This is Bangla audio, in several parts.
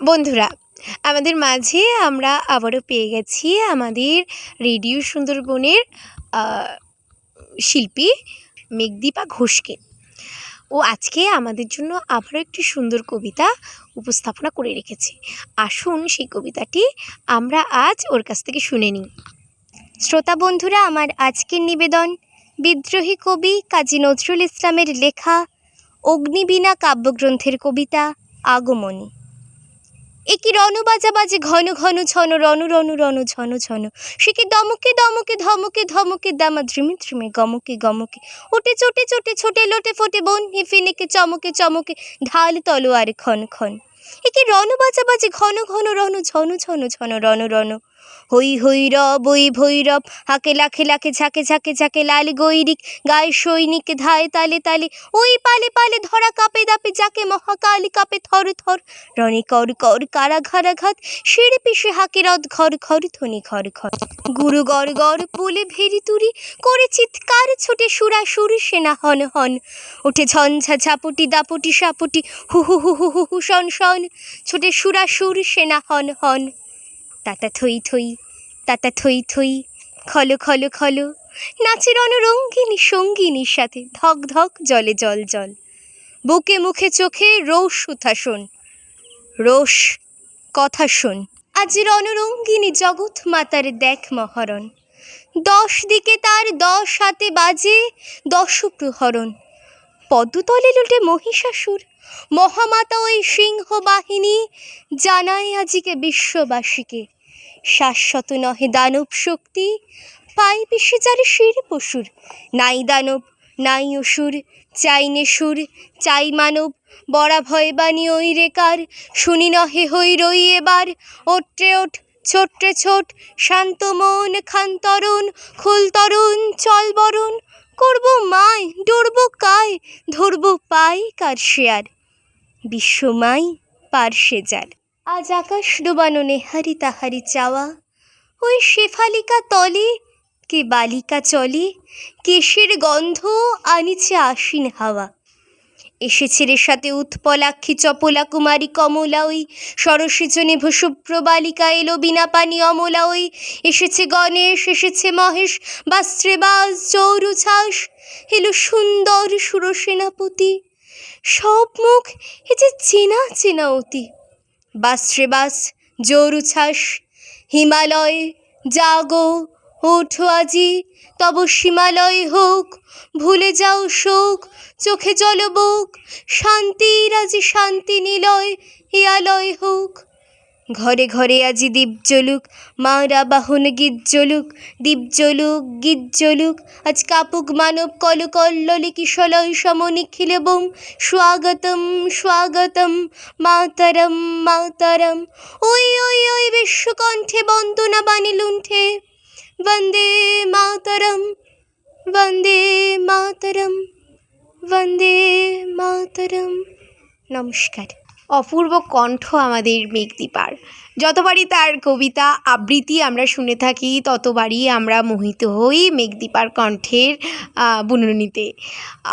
বন্ধুরা, আমাদের মাঝে আমরা আবারও পেয়ে গেছি আমাদের রেডিও সুন্দরবনের শিল্পী মেঘদীপা ঘোষকে। ও আজকে আমাদের জন্য আবারও একটি সুন্দর কবিতা উপস্থাপনা করে রেখেছে। আসুন সেই কবিতাটি আমরা আজ ওর কাছ থেকে শুনে নিই। শ্রোতা বন্ধুরা, আমার আজকের নিবেদন, বিদ্রোহী কবি কাজী নজরুল ইসলামের লেখা, অগ্নিবীণা কাব্যগ্রন্থের কবিতা, আগমনী। একি রণু বাজা বাজে ঘন ঘন ছন, রণ রণ রণ ছন ছন। সে কি দমকে দমকে, ধমকে ধমকে, দামা ধ্রিমে ধ্রিমে, গমকে গমকে। ওটে চোটে চোটে, ছোটে লোটে ফোটে বন ফিনেকে, চমকে চমকে, ঢাল তলোয়ারে ক্ষণ ক্ষণ। একি রণ বাজা বাজে ঘন ঘন রণ, ছন ছন ছন, রণ রণ। হই হই রব ওই ভৈরব হাকে লাখে লাখে ঝাঁকে ঝাঁকে ঝাঁকে লাল গৈরিক, গায়ে সৈনিক, ধায় তালে তালে, ওই পালে পালে ধরা কাপে দাপে যাকে মহাকাল কাপে থর থর, রণে কর কর কারা ঘারা ঘাত শিরে পিসে হাকে রদ ঘর ঘর, ধ্বনি ঘর ঘর। গুরু গড় গড় পুলে ভেরি তুরি, করে চিৎকার ছোটে সুরা সুর সেনা হন হন। ওঠে ঝঞ্ঝা ঝাপটি দাপটি সাপটি, হু হু হু হু হু হু শন শন, ছোটে সুরা সুর সেনা হন হন। তাতা থই থই, তাতা থই থই, খলো খলো খলো, নাচের রঙ্গিনী সঙ্গিনীর সাথে ধক ধক জলে জল জল, বুকে মুখে চোখে রোষ সুথা শোন, রোষ কথা শোন। আজ রণরঙ্গিনী জগৎ মাতার দেখ মহরণ, দশ দিকে তার দশ হাতে বাজে দশ প্রহরণ পদ্মতলে লুটে মহিষাসুর। মহামাতা ওই সিংহ বাহিনী জানায় আজিকে বিশ্ববাসীকে। শাশ্বত নহে দানব শক্তি, পাই পিসে যার শির পশুর। নাই দানব, নাই অসুর, চাই নে সুর চাই মানব, বড়া ভয় বাণী ওই রেকার। শুনি নহে হই রই এবার, ওট্রে ওঠ ছোট্টে ছোট, শান্ত মন, খান তরুণ, খুল তরুণ, চল বরণ। করব মায় ডরব কায় ধরব পাই কার শেয়ার। বিশ্বমাই সে যার। আজ আকাশ ডোবানো নেহারি তাহারি চাওয়া। ওই শেফালিকা তলে, কে বালিকা চলে, কেশের গন্ধ আনিছে আশিন হাওয়া। এসেছে সাথে উৎপলাক্ষী চপলা, কুমারী, কমলা ওই। সরসিজনে ভূশুভ্র বালিকা এলো বিনা পানি অমলা ওই। এসেছে গণেশ, এসেছে মহেশ, বাস্ত্রে বাস চৌরু ছাস। এলো সুন্দর সুরসেনাপতি। সব মুখ এ যে চেনা চেনা অতি। বাস্ত্রে বাস জোরুছাস হিমালয়, জাগো ওঠো আজি, তব সীমালয় হোক, ভুলে যাও শোক, চোখে জল বুক শান্তির আজি শান্তি নিলয়, হিয়ালয় হোক। ঘরে ঘরে আজি দ্বীপ জ্বলুক, মারা বাহন গীত জ্বলুক দ্বীপ জ্বলুক, গীত জ্বলুক, আজ কাপুক মানব কল কল্ললে কিশলয় সম নিখিল বোম, স্বাগতম স্বাগতম, মাতারম মাতারম। ওই ওই ওই বিশ্বকণ্ঠে বন্দনা বাণী লুণ্ঠে বন্দে মাতরম বন্দে মাতরম বন্দে মাতরম নমস্কার অপূর্ব কণ্ঠ আমাদের মেঘদীপার যতবারই তার কবিতা আবৃত্তি আমরা শুনে থাকি, ততবারই আমরা মোহিত হই মেঘদীপার কণ্ঠের বুননিতে।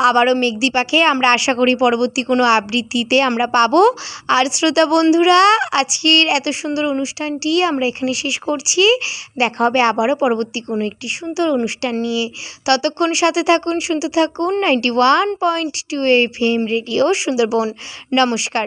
আবারও মেঘদীপাকে আমরা আশা করি পরবর্তী কোনো আবৃত্তিতে আমরা পাবো। আর শ্রোতা বন্ধুরা, আজকের এত সুন্দর অনুষ্ঠানটি আমরা এখানে শেষ করছি। দেখা হবে আবারও পরবর্তী কোনো একটি সুন্দর অনুষ্ঠান নিয়ে। ততক্ষণ সাথে থাকুন, শুনতে থাকুন ninety one point two F M radio Sundarban. নমস্কার।